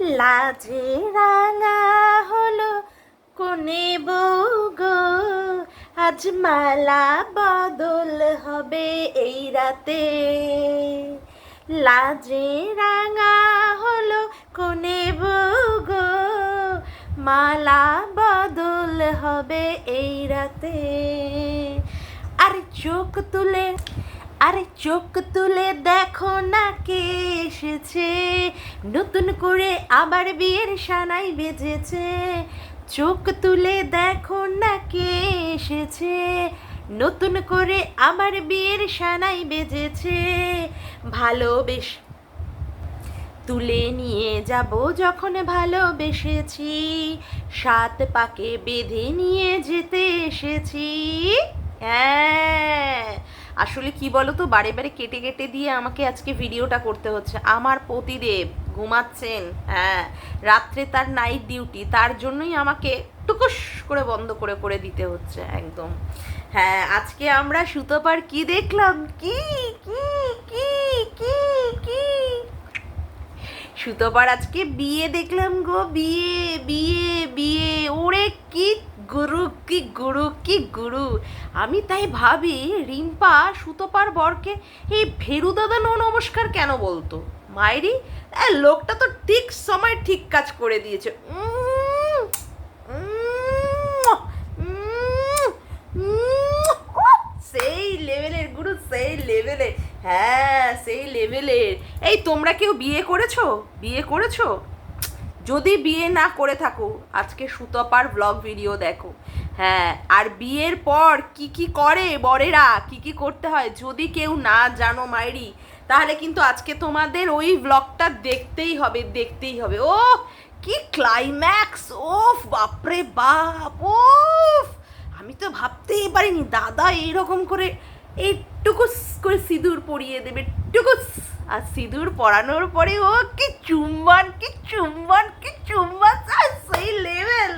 লাজে রাঙা হলো কোনে বউ গো আজ মালা বদল হবে এই রাতে। লাজে রাঙা হলো কোনে বউ গো মালা বদল হবে এই রাতে। আরে চোখ তুলে আরে চোখ তুলে দেখো না কে এসেছে? নতুন করে আবার বিয়ের সানাই বেজেছে। চোখ তুলে দেখো না কে এসেছে? নতুন করে আবার বিয়ের সানাই বেজেছে। ভালোবেস তুলে নিয়ে যাব যখন ভালোবেসেছি। সাত পাকে বেঁধে নিয়ে যেতে এসেছি। হ্যাঁ। আসলে কি বলো তো বারে বারে কেটে কেটে দিয়ে আমাকে আজকে ভিডিওটা করতে হচ্ছে। আমার পতিদেব ঘুমাচ্ছেন হ্যাঁ রাত্রে তার নাইট ডিউটি তার জন্যই আমাকে টুকুস করে বন্ধ করে করে দিতে হচ্ছে একদম। হ্যাঁ আজকে আমরা সুতোপার কি দেখলাম? কি কি কি কি কি? সুতোপার আজকে বিয়ে দেখলাম গো, বিয়ে বিয়ে বিয়ে, ওরে কি গুরু কি গুরু কি গুরু? আমি তাই ভাবি রিম্পা সুতোপার বরকে এই ভেরু দাদা নো নমস্কার কেন বলতো? মায়েরি লোকটা তো ঠিক সময় ঠিক কাজ করে দিয়েছে। সেই লেভেলের গুরু, সেই লেভেলের। হ্যাঁ সেই লেভেলের। এই তোমরা কেউ বিয়ে করেছ? বিয়ে করেছ? যদি বিয়ে না করে থাকো, আজকে সুতপার ব্লগ ভিডিও দেখো। হ্যাঁ আর বিয়ের পর কি কি করে বরেরা, কি কি করতে হয়, যদি কেউ না জানো মাইরি, তাহলে কিন্তু আজকে তোমাদের ওই ব্লগটা দেখতেই হবে দেখতেই হবে। ও কি ক্লাইম্যাক্স ওফ, বাপরে বাপ! ওফ! আমি তো ভাবতেই পারিনি, দাদা এইরকম করে এইটুকুস করে সিঁদুর পরিয়ে দেবে, টুকুস! আর সিঁদুর পরানোর পরে, ও কি চুম্বন কি চুম্বন কি চুম্বন সেই লেভেল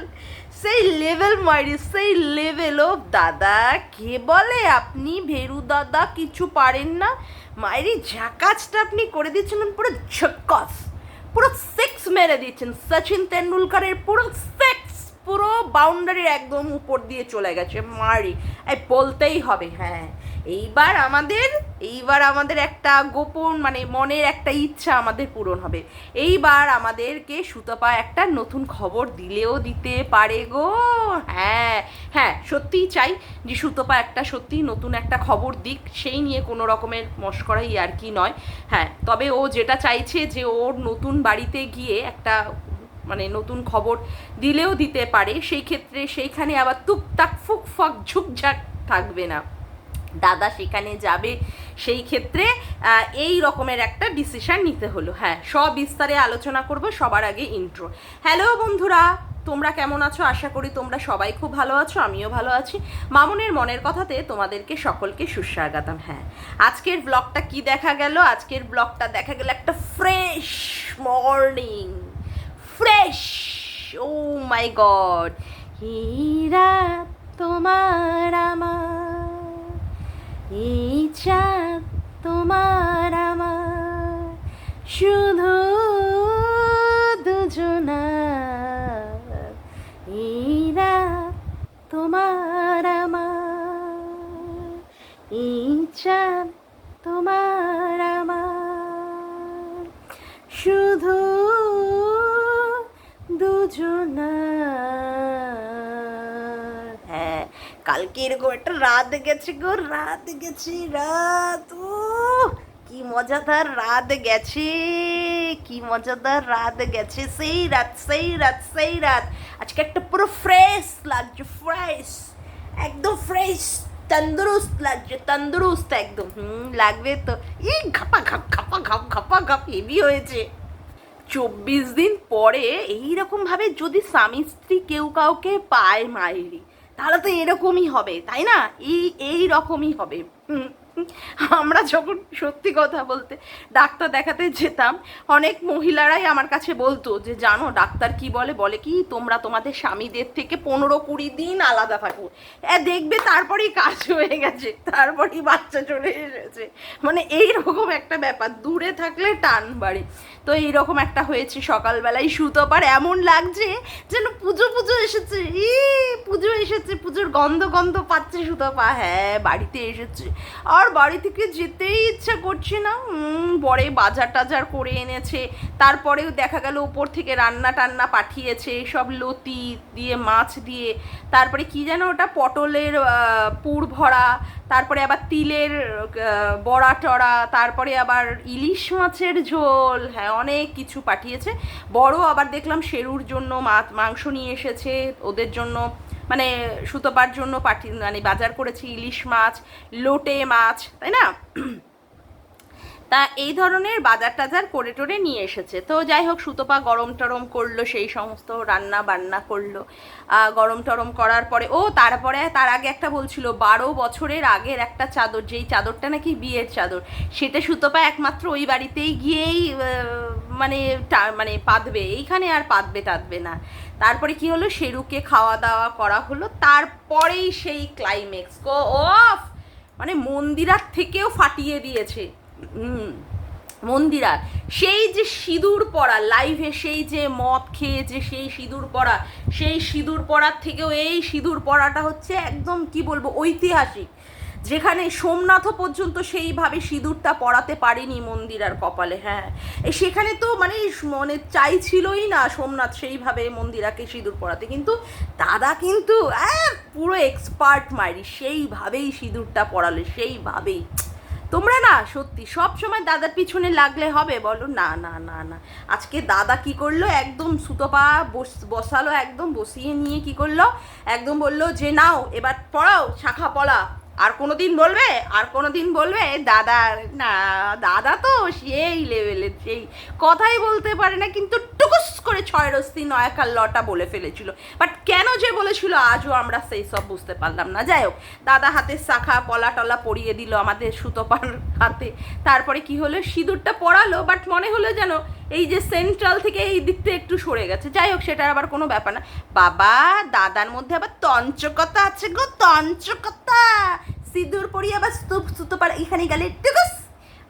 সেই লেভেল মারি সেই লেভেল ও দাদা, কে বলে আপনি ভেরু দাদা কিছু পারেন না? মায়েরি যা কাজটা আপনি করে দিচ্ছেন পুরো ঝক্কস, পুরো সিক্স মেরে দিচ্ছেন সচিন তেন্ডুলকারের পুরো সিক্স পুরো বাউন্ডারির একদম উপর দিয়ে চলে গেছে। মারি এই বলতেই হবে হ্যাঁ। এইবার আমাদের এইবার আমাদের একটা গোপন মানে মনের একটা ইচ্ছা আমাদের পূরণ হবে। এইবার আমাদেরকে সুতপা একটা নতুন খবর দিলেও দিতে পারে গো। হ্যাঁ হ্যাঁ সত্যিই চাই যে সুতপা একটা সত্যি নতুন একটা খবর দিক, সেই নিয়ে কোনো রকমের মস্করাই আর কি নয়। হ্যাঁ তবে ও যেটা চাইছে যে ওর নতুন বাড়িতে গিয়ে একটা মানে নতুন খবর দিলেও দিতে পারে, সেই ক্ষেত্রে সেইখানে আবার টুকটাক ফুক ফাক ঝুকঝাক থাকবে না। দাদা সেখানে যাবে, সেই ক্ষেত্রে এই রকমের একটা ডিসিশন নিতে হলো। হ্যাঁ সব বিস্তারে আলোচনা করব, সবার আগে ইন্ট্রো হ্যালো বন্ধুরা, তোমরা কেমন আছো? আশা করি তোমরা সবাই খুব ভালো আছো, আমিও ভালো আছি। মামুনের মনের কথাতে তোমাদেরকে সকলকে সুস্বাগতম। হ্যাঁ আজকের ব্লগটা কি দেখা গেল? আজকের ব্লগটা দেখা গেল একটা fresh morning fresh oh my god Hira তোমার আমার এই চাঁদ তোমার আমার। শুধু দুজনার এই রাত তোমার আমার। এই চাঁদ তোমার আমার। শুধু দুজনার হ্যাঁ কালকে এরকম একটা রাত গেছে গো, রাত গেছে, রাত। ও কি মজাদার রাত গেছে, কি মজাদার রাত গেছে। সেই রাত সেই রাত সেই রাত। আজকে একটা পুরো ফ্রেশ লাগছে ফ্রেশ একদম ফ্রেশ তন্দুরুস্ত লাগছে, তন্দুরুস্ত একদম। হুম, লাগবে তো। এই ঘাপা ঘাপ ঘাপা ঘাপ ঘাপা ঘাপ হেভি হয়েছে। চব্বিশ দিন পরে এইরকম ভাবে যদি স্বামী স্ত্রী কেউ কাউকে পায় মায়েরি তাহলে তো এরকমই হবে, তাই না? এই এই রকমই হবে। আমরা যখন সত্যি কথা বলতে ডাক্তার দেখাতে যেতাম, অনেক মহিলারাই আমার কাছে বলতো যে, জানো, ডাক্তার কি বলে? বলে কি, তোমরা তোমাদের স্বামীদের থেকে পনেরো কুড়ি দিন আলাদা থাকো। এ, দেখবে তারপরেই কাজ হয়ে গেছে, তারপরেই বাচ্চা চলে এসেছে। মানে এই রকম একটা ব্যাপার, দূরে থাকলে টান বাড়ে। তো এইরকম একটা হয়েছে সকালবেলায় সুতপার এমন লাগছে যেন পুজো পুজো এসেছে। ই, পুজো এসেছে, পুজোর গন্ধ গন্ধ পাচ্ছে সুতপা। হ্যাঁ বাড়িতে এসেছে। আর বাড়ি থেকে যেতেই ইচ্ছা করছে না। বরে বাজার টাজার করে এনেছে। তারপরেও দেখা গেল উপর থেকে রান্না টান্না পাঠিয়েছে। সব লতি দিয়ে, মাছ দিয়ে। তারপরে কি যেন ওটা পটলের পুর ভরা। তারপরে আবার তিলের বড়া টড়া, তারপরে আবার ইলিশ মাছের ঝোল হ্যাঁ অনেক কিছু পাঠিয়েছে। বড় আবার দেখলাম শেরুর জন্য মাছ, মাংস নিয়ে এসেছে, ওদের জন্য মানে সুতোপার জন্য পাঠিয়ে মানে বাজার করেছি ইলিশ মাছ, লোটে মাছ, তাই না? তা এই ধরনের বাজার টাজার করে টোরে নিয়ে এসেছে। তো যাই হোক, সুতোপা গরম টরম করল, সেই সমস্ত রান্না বান্না করল। গরম টরম করার পরে, ও তারপরে তার আগে একটা বলছিল, বারো বছরের আগের একটা চাদর, যেই চাদরটা নাকি বিয়ের চাদর, সেটা সুতোপা একমাত্র ওই বাড়িতেই গিয়েই মানে মানে পাতবে, এইখানে আর পাতবে টাতবে না। তারপরে কি হলো শেরুকে খাওয়া দাওয়া করা হলো, তারপরেই সেই ক্লাইম্যাক্স গো অফ মানে মন্দিরার থেকেও ফাটিয়ে দিয়েছে। মন্দিরা সেই যে সিঁদুর পরা লাইভে সেই যে মদ খেয়ে যে সেই সিঁদুর পরা সেই সিঁদুর পরার থেকেও এই সিঁদুর পরাটা হচ্ছে একদম কি বলব ঐতিহাসিক। যেখানে সোমনাথও পর্যন্ত সেইভাবে সিঁদুরটা পরাতে পারেনি মন্দিরার কপালে হ্যাঁ। সেখানে তো মানে মানে চাইছিলই না সোমনাথ সেইভাবে মন্দিরাকে সিঁদুর পরাতে কিন্তু দাদা কিন্তু আহ, পুরো এক্সপার্ট মারি সেইভাবেই সিঁদুরটা পরালে সেইভাবেই। তোমরা না সত্যি সব সময় দাদার পিছনে লাগলে হবে, বলো না না না না। আজকে দাদা কি করল? একদম সুতোপা বস- বসালো, একদম বসিয়ে নিয়ে কি করল? একদম বলল যে, নাও, এবার পড়াও, শাখা পড়া। আর কোনো দিন বলবে, আর কোনো দিন বলবে, দাদা, না, দাদা তো সেই লেভেলের সেই কথাই বলতে পারে না, কিন্তু টুকুস করে ছয় রস্তি নয়াকার লটা বলে ফেলেছিল। বাট কেন যে বলেছিল, আজও আমরা সেই সব বুঝতে পারলাম না। যাই হোক, দাদা হাতের শাখা, পলা টলা পরিয়ে দিল আমাদের সুতোপার হাতে। তারপরে কি হলো? সিঁদুরটা পরালো বাট মনে হলো যেন এই যে সেন্ট্রাল থেকে এই দিকটা একটু সরে গেছে। যাই হোক, সেটার আবার কোনো ব্যাপার না। বাবা, দাদার মধ্যে আবার তঞ্চকতা আছে গো তঞ্চকতা সিঁদুর পরিয়ে আবার স্তূপ সুতো পার এখানে গেলে টুকুস,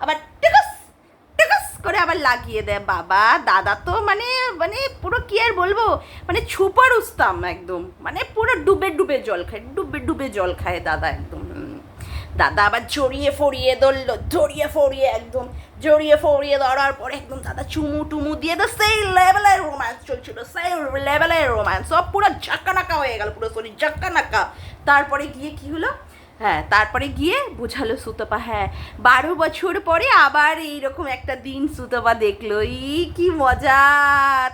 আবার টুকুস টুকুস করে আবার লাগিয়ে দেয়। বাবা, দাদা তো মানে মানে পুরো কি আর বলব? মানে ছুপার উস্তাম একদম। মানে পুরো ডুবে ডুবে জল খায়, ডুবে ডুবে জল খায় দাদা একদম। দাদা আবার জড়িয়ে ফড়িয়ে ধরলো জড়িয়ে ফড়িয়ে একদম জড়িয়ে ফড়িয়ে ধরার পরে একদম দাদা চুমু টুমু দিয়ে তো সেই লেভেলের রোম্যান্স চলছিল সেই লেভেলের রোম্যান্স সব পুরো ঝাক্কানাকা হয়ে গেল, পুরো শরীর ঝাক্কানাকা তারপরে গিয়ে কি হলো? হ্যাঁ তারপরে গিয়ে বোঝালো সুতপা হ্যাঁ বারো বছর পরে আবার এইরকম একটা দিন সুতপা দেখল। ই, কি মজা,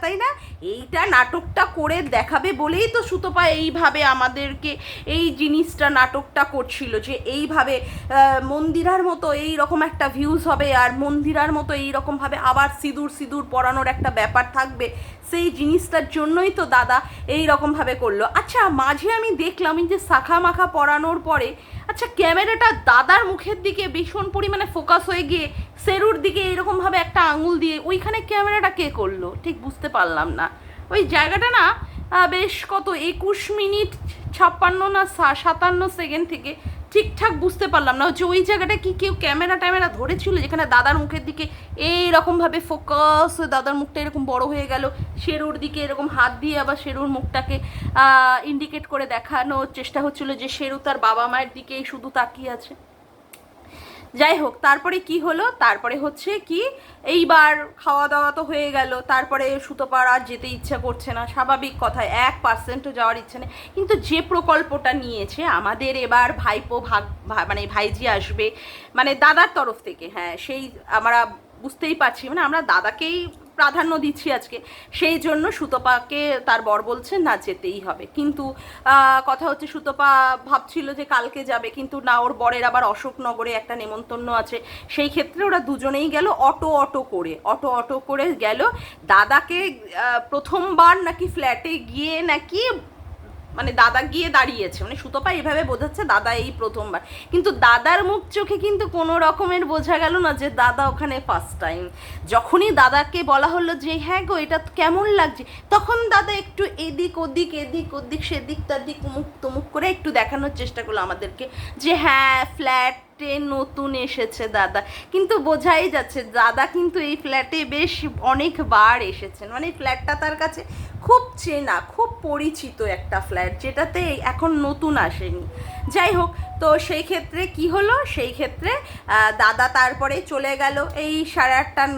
তাই না? এইটা নাটকটা করে দেখাবে বলেই তো সুতপা এইভাবে আমাদেরকে এই জিনিসটা নাটকটা করছিল যে এইভাবে মন্দিরার মতো এই রকম একটা ভিউজ হবে আর মন্দিরার মতো এই রকমভাবে আবার সিঁদুর সিঁদুর পরানোর একটা ব্যাপার থাকবে, সেই জিনিসটার জন্যই তো দাদা এই রকমভাবে করল। আচ্ছা মাঝে আমি দেখলাম এই যে শাখা মাখা পরানোর পরে আচ্ছা ক্যামেরাটা দাদার মুখের দিকে ভীষণ পরিমাণে ফোকাস হয়ে গিয়ে সেরুর দিকে এরকমভাবে একটা আঙুল দিয়ে ওইখানে ক্যামেরাটা কে করল? ঠিক বুঝতে পারলাম না। ওই জায়গাটা না বেশ কত একুশ মিনিট ছাপ্পান্ন না সাতান্ন সেকেন্ড থেকে ঠিকঠাক বুঝতে পারলাম না। হচ্ছে ওই জায়গাটা কি কেউ ক্যামেরা ট্যামেরা ধরেছিল যেখানে দাদার মুখের দিকে এইরকমভাবে ফোকাস দাদার মুখটা এরকম বড় হয়ে গেল, শেরুর দিকে এরকম হাত দিয়ে আবার শেরুর মুখটাকে ইন্ডিকেট করে দেখানোর চেষ্টা হচ্ছিল যে শেরু তার বাবা মায়ের দিকেই শুধু তাকিয়ে আছে। যাই হোক তারপরে কি হলো? তারপরে হচ্ছে কি, এইবার খাওয়া দাওয়া তো হয়ে গেল, তারপরে সুতোপার আর যেতে ইচ্ছা করছে না, স্বাভাবিক কথায় এক পার্সেন্টও যাওয়ার ইচ্ছে নেই। কিন্তু যে প্রকল্পটা নিয়েছে, আমাদের এবার ভাইপো ভাগ মানে ভাইজি আসবে মানে দাদার তরফ থেকে হ্যাঁ সেই আমরা বুঝতেই পারছি মানে আমরা দাদাকেই প্রাধান্য দিচ্ছি আজকে। সেই জন্য সুতপাকে তার বর বলছে, না, যেতেই হবে। কিন্তু কথা হচ্ছে, সুতপা ভাবছিল যে কালকে যাবে, কিন্তু না, ওর বরের আবার অশোকনগরে একটা নেমন্তন্ন আছে। সেই ক্ষেত্রে ওরা দুজনেই গেল অটো অটো করে। অটো অটো করে গেল। দাদাকে প্রথমবার নাকি ফ্ল্যাটে গিয়ে নাকি মানে দাদা গিয়ে দাঁড়িয়েছে মানে সুতপা এভাবে বোঝাচ্ছে দাদা এই প্রথমবার। কিন্তু দাদার মুখ চোখে কিন্তু কোনো রকমের বোঝা গেল না যে দাদা ওখানে ফার্স্ট টাইম যখনই দাদাকে বলা হলো যে হ্যাঁ গো, এটা কেমন লাগছে? তখন দাদা একটু এদিক ওদিক এদিক ওদিক সেদিক তাদিক মুখ তমুক করে একটু দেখানোর চেষ্টা করল আমাদেরকে যে হ্যাঁ ফ্ল্যাট ফ্ল্যাটে নতুন এসেছে, দাদা। কিন্তু বোঝাই যাচ্ছে, দাদা কিন্তু এই ফ্ল্যাটে বেশ অনেকবার এসেছেন। মানে ফ্ল্যাটটা তার কাছে খুব চেনা, খুব পরিচিত একটা ফ্ল্যাট যেটাতে এখন নতুন আসেনি। যাই হোক, তো সেই ক্ষেত্রে কি হলো? সেই ক্ষেত্রে দাদা তারপরে চলে গেল। এই সাড়ে আটটার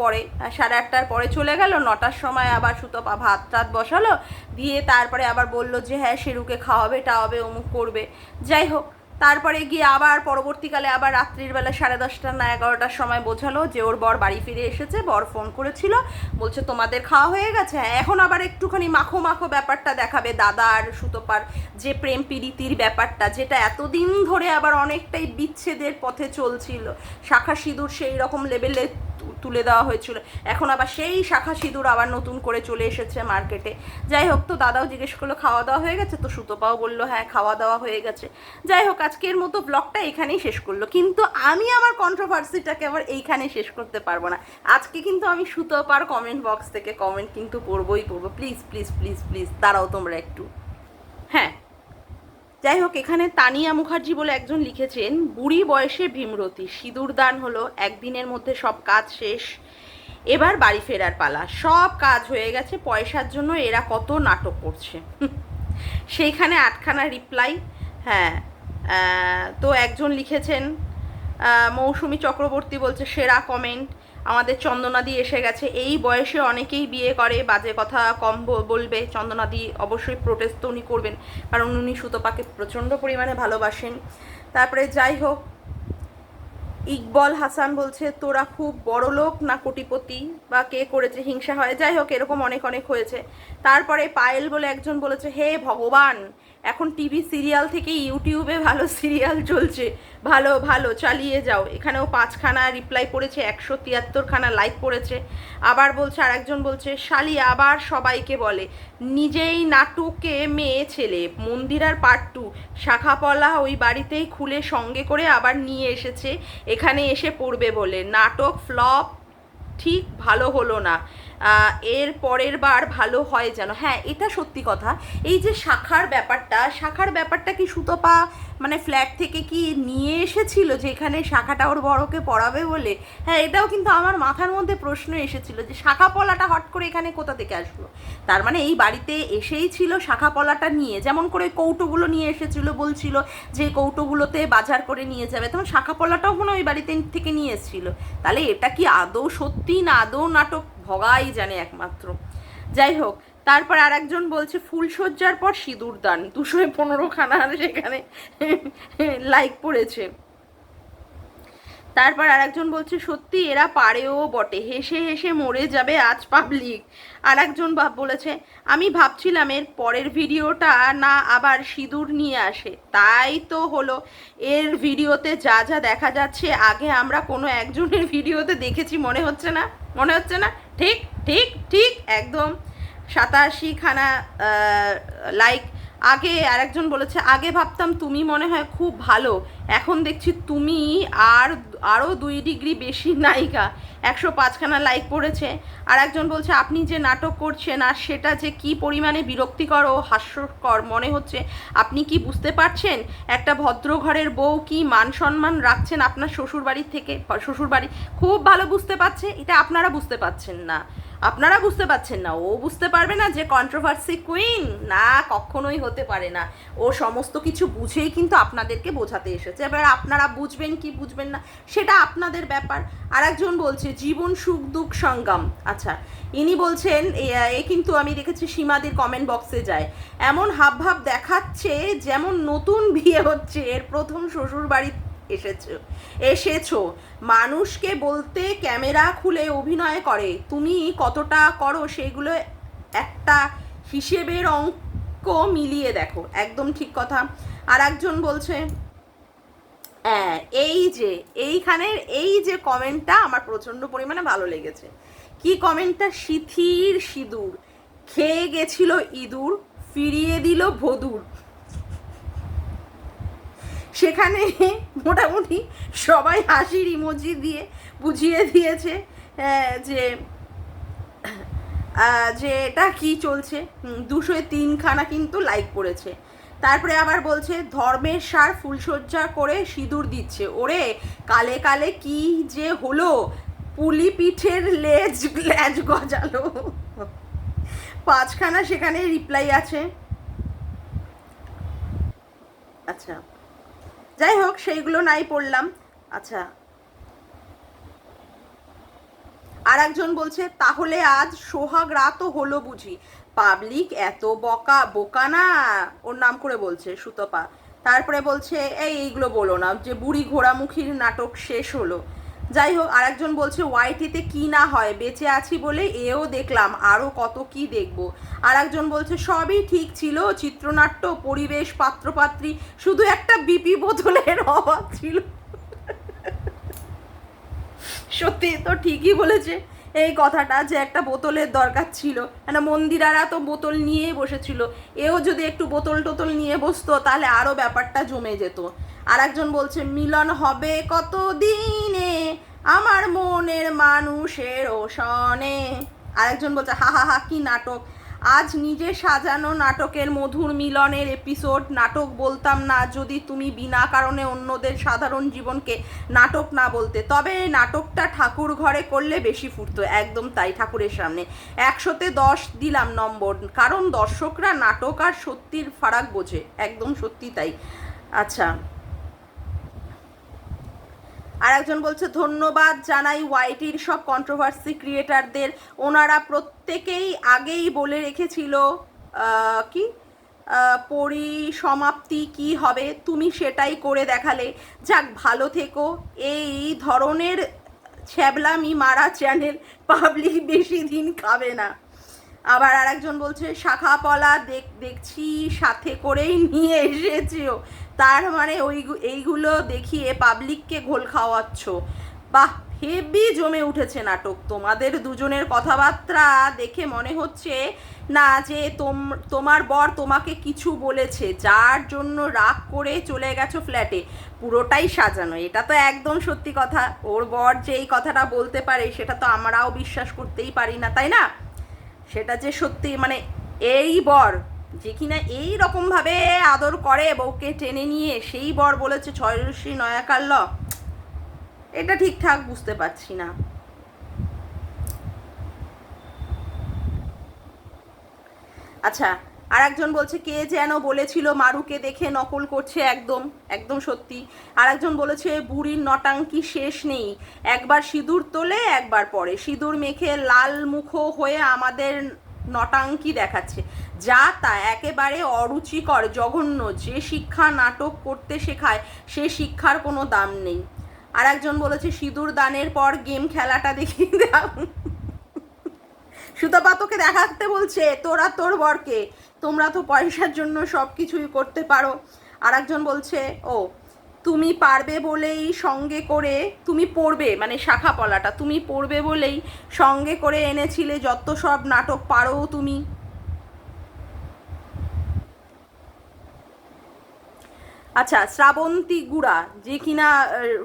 পরে সাড়ে আটটার পরে চলে গেল। নটার সময় আবার সুতপা ভাত টাত বসালো। দিয়ে তারপরে আবার বলল যে হ্যাঁ শেরুকে খাওয়াবে, টাওয়াবে, অমুক করবে। যাই হোক তারপরে গিয়ে আবার পরবর্তীকালে আবার রাত্রির বেলা সাড়ে দশটা না এগারোটার সময় বোঝালো যে ওর বর বাড়ি ফিরে এসেছে, বর ফোন করেছিল, বলছে তোমাদের খাওয়া হয়ে গেছে? হ্যাঁ এখন আবার একটুখানি মাখো মাখো ব্যাপারটা দেখাবে, দাদা আর সুতোপার যে প্রেম প্রীতির ব্যাপারটা, যেটা এতদিন ধরে আবার অনেকটাই বিচ্ছেদের পথে চলছিল। শাখা সিঁদুর সেই রকম লেভেলে তুলে দেওয়া হয়েছিল। এখন আবার সেই শাখা সিঁদুর আবার নতুন করে চলে এসেছে মার্কেটে। যাই হোক, তো দাদাও জিজ্ঞেস করল, খাওয়া দাওয়া হয়ে গেছে? তো সুতোপাও বলল হ্যাঁ খাওয়া দাওয়া হয়ে গেছে। যাই হোক, আজকের মতো ব্লগটা এখানেই শেষ করল। কিন্তু আমি আমার কন্ট্রোভার্সিটাকে আবার এইখানে শেষ করতে পারব না। আজকে কিন্তু আমি সুতোপার কমেন্ট বক্স থেকে কমেন্ট কিন্তু পড়বই পড়ব প্লিজ প্লিজ প্লিজ প্লিজ দাঁড়াও তোমরা একটু। হ্যাঁ যাই হোক, এখানে তানিয়া মুখার্জি বলে একজন লিখেছেন, বুড়ি বয়সে ভীমরতি, সিঁদুর দান হলো, একদিনের মধ্যে সব কাজ শেষ, এবার বাড়ি ফেরার পালা। সব কাজ হয়ে গেছে, পয়সার জন্য এরা কত নাটক করছে। সেইখানে আটখানা রিপ্লাই হ্যাঁ তো একজন লিখেছেন মৌসুমী চক্রবর্তী বলছে, সেরা কমেন্ট আমাদের চন্দনাদি এসে গেছে। এই বয়সে অনেকেই বিয়ে করে, বাজে কথা কম বলবে। চন্দনাদি অবশ্যই প্রোটেস্ট তো উনি করবেন, কারণ উনি সুতপাকে প্রচণ্ড পরিমাণে ভালোবাসেন। তারপরে যাই হোক, ইকবল হাসান বলছে, তোরা খুব বড় লোক না কোটিপতি? বা কে করেছে হিংসা হয়? যাই হোক, এরকম অনেক অনেক হয়েছে। তারপরে পায়েল বলে একজন বলেছে, হে ভগবান এখন টিভি সিরিয়াল থেকে ইউটিউবে ভালো সিরিয়াল চলছে। ভালো ভালো, চালিয়ে যাও। এখানেও পাঁচখানা রিপ্লাই পড়েছে, একশো তিয়াত্তরখানা লাইক পড়েছে। আবার বলছে আর একজন বলছে, শালি আবার সবাইকে বলে, নিজেই নাটকে মেয়ে ছেলে মন্দিরার পার্ট টু শাখাপলা ওই বাড়িতেই খুলে সঙ্গে করে আবার নিয়ে এসেছে, এখানে এসে পড়বে বলে। নাটক ফ্লপ ঠিক ভালো হলো না। এর পরের বার ভালো হয় যেন। হ্যাঁ এটা সত্যি কথা। এই যে শাখার ব্যাপারটা শাখার ব্যাপারটা কি সুতপা মানে ফ্ল্যাট থেকে কি নিয়ে এসেছিল যে এখানে শাখাটা ওর বড়কে পড়াবে বলে? হ্যাঁ এটাও কিন্তু আমার মাথার মধ্যে প্রশ্ন এসেছিল যে শাখা পলাটা হট করে এখানে কোথা থেকে আসলো? তার মানে এই বাড়িতে এসেই ছিল শাখা পলাটা নিয়ে, যেমন করে কৌটোগুলো নিয়ে এসেছিল, বলছিল যে কৌটোগুলোতে বাজার করে নিয়ে যাবে। তখন শাখা পলাটাও মনে ওই বাড়িতে থেকে নিয়ে এসেছিল। তাহলে এটা কি আদৌ সত্যি না আদৌ নাটক ভগাই জানে একমাত্র। যাই হোক, তারপর আর একজন বলছে ফুলসজ্জার পর সিঁদুর দান। দুশো পনেরো খানা সেখানে লাইক পড়েছে। তারপর আর একজন বলছে, সত্যি এরা পারেও বটে, হেসে হেসে মরে যাবে আজ পাবলিক আর একজন বলেছে, আমি ভাবছিলাম এর পরের ভিডিওটা না আবার সিঁদুর নিয়ে আসে। তাই তো হলো, এর ভিডিওতে যা যা দেখা যাচ্ছে, আগে আমরা কোনো একজনের ভিডিওতে দেখেছি, মনে হচ্ছে না? মনে হচ্ছে না? ঠিক ঠিক ঠিক, একদম। সাতাশি খানা লাইক আগে আরেকজন বলেছে, আগে ভাবতাম তুমি মনে হয় খুব ভালো। এখন দেখছি তুমি আর আরও দুই ডিগ্রি বেশি নায়িকা। একশো পাঁচখানা লাইক পড়েছে। আর একজন বলছে, আপনি যে নাটক করছেন আর সেটা যে কি পরিমাণে বিরক্তিকর ও হাস্যকর মনে হচ্ছে, আপনি কি বুঝতে পারছেন? একটা ভদ্র ঘরের বউ কি মান সম্মান রাখছেন আপনার শ্বশুরবাড়ির থেকে? শ্বশুরবাড়ি। খুব ভালো বুঝতে পারছে, এটা আপনারা বুঝতে পারছেন না। আপনারা বুঝতে পারছেন না। ও বুঝতে পারবে না যে কন্ট্রোভার্সি কুইন না, কখনোই হতে পারে না। ও সমস্ত কিছু বুঝেই কিন্তু আপনাদেরকে বোঝাতে এসেছে। এবার আপনারা বুঝবেন কি বুঝবেন না, সেটা আপনাদের ব্যাপার। আর একজন বলছে, জীবন সুখ দুঃখ সংগম আচ্ছা ইনি বলছেন, এ কিন্তু আমি দেখেছি সীমাদির কমেন্ট বক্সে যায়। এমন হাবভাব দেখাচ্ছে যেমন নতুন বিয়ে হচ্ছে, এর প্রথম শ্বশুর বাড়ি এসেছ এসেছ। মানুষকে বলতে ক্যামেরা খুলে অভিনয় করে। তুমি কতটা করো সেগুলো একটা হিসেবের অঙ্ক মিলিয়ে দেখো। একদম ঠিক কথা। আর একজন বলছে হ্যাঁ এই যে এইখানের এই যে কমেন্টটা আমার প্রচণ্ড পরিমাণে ভালো লেগেছে। কি কমেন্টটা সিথির সিঁদুর। খেয়ে গেছিল ইঁদুর ফিরিয়ে দিল ভদুর। সেখানে মোটামুটি সবাই হাসির ইমোজি দিয়ে বুঝিয়ে দিয়েছে আহ, যে যে এটা কি চলছে? দুশো তিনখানা কিন্তু লাইক পড়েছে তারপরে আবার বলছে, ধর্মের সার ফুলসজ্জা করে সিঁদুর দিচ্ছে। ওরে, কালে কালে কি যে হলো? পুলি পিঠের লেজ লেজ গজালো। পাঁচখানা সেখানে রিপ্লাই আছে। আচ্ছা যাই হোক, সেইগুলো নাই পড়লাম। আচ্ছা আর একজন বলছে, তাহলে আজ সোহাগ রাতও হলো বুঝি। পাবলিক এত বকা, বোকা না? ওর নাম করে বলছে, সুতপা। তারপরে বলছে, এই এইগুলো বলো না, যে বুড়ি ঘোড়ামুখীর নাটক শেষ হলো। যাই হোক, আরেকজন বলছে, ওয়াইটিতে কি না হয়, বেঁচে আছি বলে এও দেখলাম আরও কত কি দেখব। আর একজন বলছে, সবই ঠিক ছিল, চিত্রনাট্য, পরিবেশ, পাত্রপাত্রী, শুধু একটা বিপি বোতলের অভাব ছিল। সত্যি, তো ঠিকই বলেছে। এই কথাটা যে একটা বোতলের দরকার ছিল। একটা মন্দিরারা তো বোতল নিয়ে বসেছিল। এও যদি একটু বোতল টোতল নিয়ে বসতো, তাহলে আরও ব্যাপারটা জমে যেত। আর একজন বলছে, মিলন হবে কত দিনে আমার মনের মানুষের ওসনে আরেকজন বলছে, হা হা হা, কি নাটক। আজ নিজে সাজানো নাটকের মধুর মিলনের এপিসোড, নাটক বলতাম না যদি তুমি বিনা কারণে অন্যদের সাধারণ জীবনকে নাটক না বলতে। তবে নাটকটা ঠাকুর ঘরে করলে বেশি ফুটতো, একদম তাই ঠাকুরের সামনে। একশোতে দশ দিলাম নম্বর, কারণ দর্শকরা নাটক আর সত্যির ফারাক বোঝে, একদম সত্যি তাই। আচ্ছা। আর একজন বলছে, ধন্যবাদ জানাই ওয়াইটির সব কন্ট্রোভার্সি ক্রিয়েটারদের ওনারা প্রত্যেকেই আগেই বলে রেখেছিল কি? পরিসমাপ্তি কি হবে? তুমি সেটাই করে দেখালে। যাক, ভালো থেকো। এই ধরনের ছ্যাবলামি মারা চ্যানেল পাবলিক বেশি দিন খাবে না। আবার আরেকজন বলছে শাখা পলা দেখ, দেখছি সাথে করেই নিয়ে এসেছিও তার মানে ওই এইগুলো দেখিয়ে পাবলিককে ঘোল খাওয়াচ্ছ। বাহ হেভি জমে উঠেছে নাটক। তোমাদের দুজনের কথাবার্তা দেখে মনে হচ্ছে না যে তোম, তোমার বর তোমাকে কিছু বলেছে, যার জন্য রাগ করে চলে গেছো ফ্ল্যাটে পুরোটাই সাজানো, এটা তো একদম সত্যি কথা। ওর বর যে এই কথাটা বলতে পারে, সেটা তো আমরাও বিশ্বাস করতেই পারি না, তাই না? সেটা যে সত্যি মানে এই বর যে কিনা এই রকমভাবে আদর করে বউকে টেনে নিয়ে, সেই বর বলেছে ছয়রশ্রী নয়াকাল্য, এটা ঠিকঠাক বুঝতে পারছি না। আচ্ছা আর একজন বলছে, কে যেন বলেছিল মারুকে দেখে নকল করছে একদম একদম সত্যি। আর একজন বলেছে, বুড়ির নটাঙ্কি শেষ নেই, একবার সিঁদুর তোলে, একবার পরে। সিঁদুর মেখে লাল মুখো হয়ে আমাদের নটাঙ্কি দেখাচ্ছে। যা তা একেবারে অরুচিকর, জঘন্য। যে শিক্ষা নাটক করতে শেখায়, সে শিক্ষার কোনো দাম নেই। আর একজন বলেছে সিঁদুর দানের পর গেম খেলাটা দেখিয়ে দাও। সুতপা তোকে দেখাতে বলছে, তোরা তোর বরকে। তোমরা তো পয়সার জন্য সব কিছুই করতে পারো। আর একজন বলছে, ও, তুমি পারবে বলেই সঙ্গে করে, তুমি পড়বে মানে শাখা পলাটা তুমি পড়বে বলেই সঙ্গে করে এনেছিলে যত সব নাটক পারো তুমি। আচ্ছা শ্রাবন্তী গুড়া, যে কিনা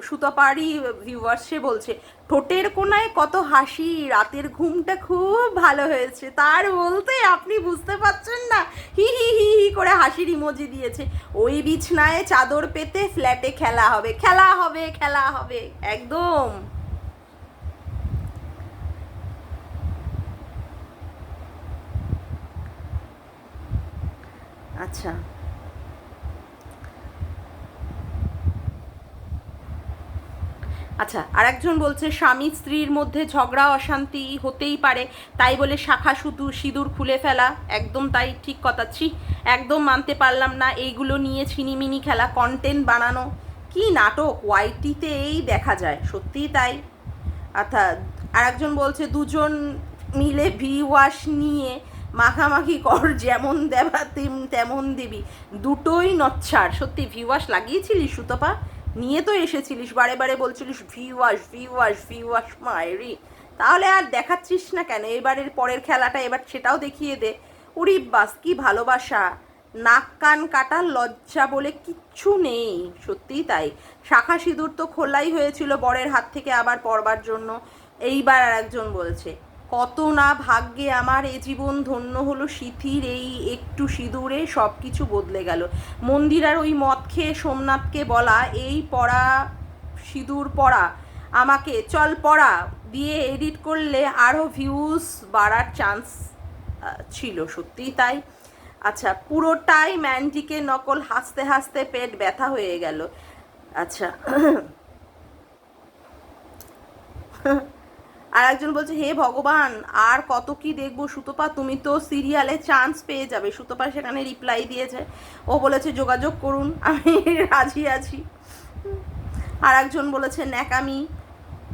সুতপারই ভিউয়ার্স সে বলছে, ঠোঁটের কোনায় কত হাসি, রাতের ঘুমটা খুব ভালো হয়েছে, তার বলতে আপনি বুঝতে পারছেন না। হি হি হি হি করে হাসির ইমোজি দিয়েছে। ওই বিছনায় চাদর পেতে ফ্ল্যাটে খেলা হবে খেলা হবে খেলা হবে, একদম। আচ্ছা। আচ্ছা আর একজন বলছে, স্বামী স্ত্রীর মধ্যে ঝগড়া, অশান্তি হতেই পারে। তাই বলে শাখা শুধু সিঁদুর খুলে ফেলা। একদম তাই, ঠিক কথা। ছি, একদম মানতে পারলাম না। এইগুলো নিয়ে ছিনিমিনি খেলা কন্টেন্ট বানানো। কি নাটক? ওয়াইটিতে এই দেখা যায়। সত্যিই তাই। অর্থাৎ আর একজন বলছে, দুজন মিলে ভি ওয়াশ নিয়ে মাখামাখি কর, যেমন দেবা তেম- তেমন দিবি। দুটোই নচ্ছার সত্যি ভি ওয়াশ লাগিয়েছিলিস সুতপা? নিয়ে তো এসেছিলিস, বারে বারে বলছিলিস V wash V wash V wash মায়েরি তাহলে আর দেখাচ্ছিস না কেন? এবারের পরের খেলাটা এবার সেটাও দেখিয়ে দে। উরি বাস, কি ভালোবাসা। নাক, কান কাটার লজ্জা বলে কিচ্ছু নেই, সত্যিই তাই। শাখা সিঁদুর তো খোলাই হয়েছিল বরের হাত থেকে আবার পড়বার জন্য। এইবার আর একজন বলছে, কত না ভাগ্যে আমার এ জীবন ধন্য হলো সিথির এই একটু সিঁদুরে সব কিছু বদলে গেল। মন্দিরার ওই মদ খেয়ে সোমনাথকে বলা, এই পড়া, সিঁদুর পড়া, আমাকে চল পড়া। দিয়ে এডিট করলে আরও ভিউজ বাড়ার চান্স ছিল, সত্যিই তাই। আচ্ছা পুরোটাই ম্যান্ডিকে নকল হাসতে হাসতে পেট ব্যথা হয়ে গেল। আচ্ছা। আর একজন বলছে, হে ভগবান, আর কত কি দেখব? সুতপা, তুমি তো সিরিয়ালে চান্স পেয়ে যাবে। সুতপা সেখানে রিপ্লাই দিয়েছে। ও বলেছে, যোগাযোগ করুন, আমি রাজি আছি। আর একজন বলেছে, ন্যাকামি,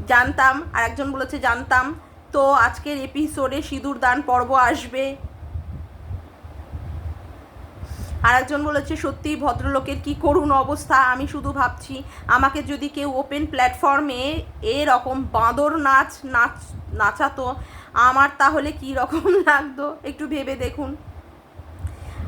জানতাম। আর একজন বলেছে, জানতাম। তো আজকের এপিসোডে সিঁদুর দান পর্ব আসবে। আর একজন বলেছে, সত্যি ভদ্রলোকের কি করুণ অবস্থা, আমি শুধু ভাবছি, আমাকে যদি কেউ ওপেন প্ল্যাটফর্মে এরকম বাঁদর নাচ নাচ, নাচাতো, আমার তাহলে কি রকম লাগতো? একটু ভেবে দেখুন।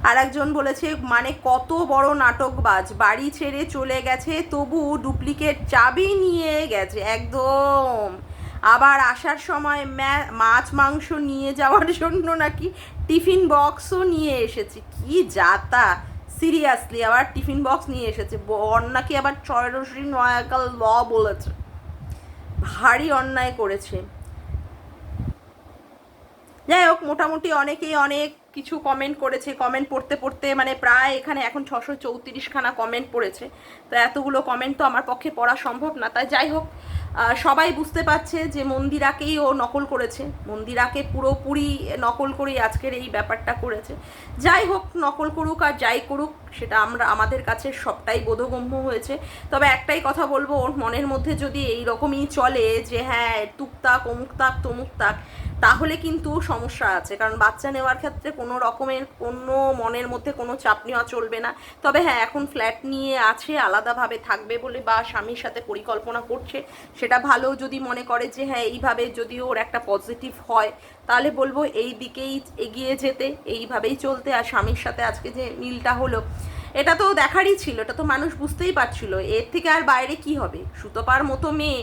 আর একজন বলেছে মানে কত বড় নাটকবাজ, বাড়ি ছেড়ে চলে গেছে, তবু ডুপ্লিকেট চাবি নিয়ে গেছে, একদম। আবার আসার সময় ম্যা- মাছ, মাংস নিয়ে যাওয়ার জন্য নাকি টিফিন বক্সও নিয়ে এসেছে। কি যাতা সিরিয়াসলি আবার টিফিন বক্স নিয়ে এসেছে। অন্যাকে আবার ছয়রশ্রী নয়াকাল ল বলেছে। ভারী অন্যায় করেছে। যাই হোক, মোটামুটি অনেকেই অনেক কিছু কমেন্ট করেছে। কমেন্ট পড়তে পড়তে মানে প্রায় এখানে এখন ছশো চৌত্রিশখানা কমেন্ট পড়েছে। তো এতগুলো কমেন্ট তো আমার পক্ষে পড়া সম্ভব না। তাই যাই হোক সবাই বুঝতে পারছে যে মন্দিরাকেই ও নকল করেছে। মন্দিরাকে পুরোপুরি নকল করেই আজকের এই ব্যাপারটা করেছে। যাই হোক, নকল করুক আর যাই করুক, সেটা আমরা, আমাদের কাছে সবটাই বোধগম্য হয়েছে। তবে একটাই কথা বলব, ওর মনের মধ্যে যদি এই রকমই চলে যে হ্যাঁ টুকতাক অমুকতাক তমুকতাক তাহলে কিন্তু সমস্যা আছে। কারণ বাচ্চা নেওয়ার ক্ষেত্রে কোনো রকমের, কোনো মনের মধ্যে কোনো চাপ নেওয়া চলবে না। তবে হ্যাঁ এখন ফ্ল্যাট নিয়ে আছে, আলাদাভাবে থাকবে বলে বা স্বামীর সাথে পরিকল্পনা করছে। সেটা ভালো যদি মনে করে যে হ্যাঁ এইভাবে যদি ওর একটা পজিটিভ হয়, তাহলে বলব এই দিকেই এগিয়ে যেতে, এইভাবেই চলতে। আর স্বামীর সাথে আজকে যে মিলটা হলো এটা তো দেখারই ছিল, এটা তো মানুষ বুঝতেই পারছিল, এর থেকে আর বাইরে কি হবে? সুতপার মতো মেয়ে,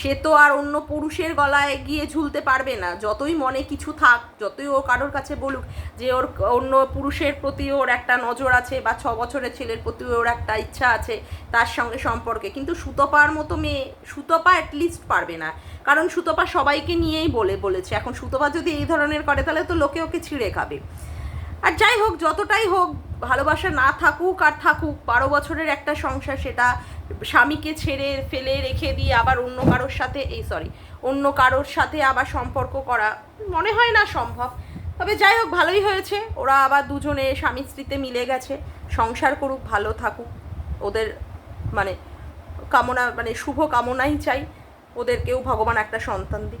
সে তো আর অন্য পুরুষের গলায় গিয়ে ঝুলতে পারবে না, যতই মনে কিছু থাক, যতই ও কারোর কাছে বলুক যে ওর অন্য পুরুষের প্রতি ওর একটা নজর আছে বা ছ বছরের ছেলের প্রতি ওর একটা ইচ্ছা আছে তার সঙ্গে সম্পর্কে, কিন্তু সুতপার মতো মেয়ে, সুতপা অ্যাটলিস্ট পারবে না, কারণ সুতপা সবাইকে নিয়েই বলে, বলেছে, এখন সুতপা যদি এই ধরনের করে, তাহলে তো লোকে ওকে ছিঁড়ে খাবে। আর যাই হোক, যতটাই হোক, ভালোবাসা না থাকুক আর থাকুক, বারো বছরের একটা সংসার সেটা স্বামীকে ছেড়ে, ফেলে রেখে দিয়ে আবার অন্য কারোর সাথে, এই সরি অন্য কারোর সাথে আবার সম্পর্ক করা মনে হয় না সম্ভব। তবে যাই হোক, ভালোই হয়েছে। ওরা আবার দুজনে স্বামী স্ত্রীতে মিলে গেছে। সংসার করুক, ভালো থাকুক। ওদের মানে কামনা মানে শুভ কামনাই চাই। ওদেরকেও ভগবান একটা সন্তান দিক।